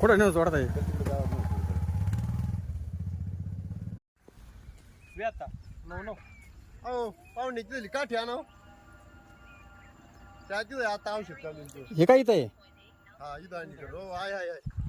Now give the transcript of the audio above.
कुठं नेऊ सोडता आहे आता नऊ नऊ अहो पाहुणे दिली काठी आणा हो. त्या तिथे आता औषध चालू. हे काय इथं आहे हा इथं आणि इकडं. हो आहे आहे आहे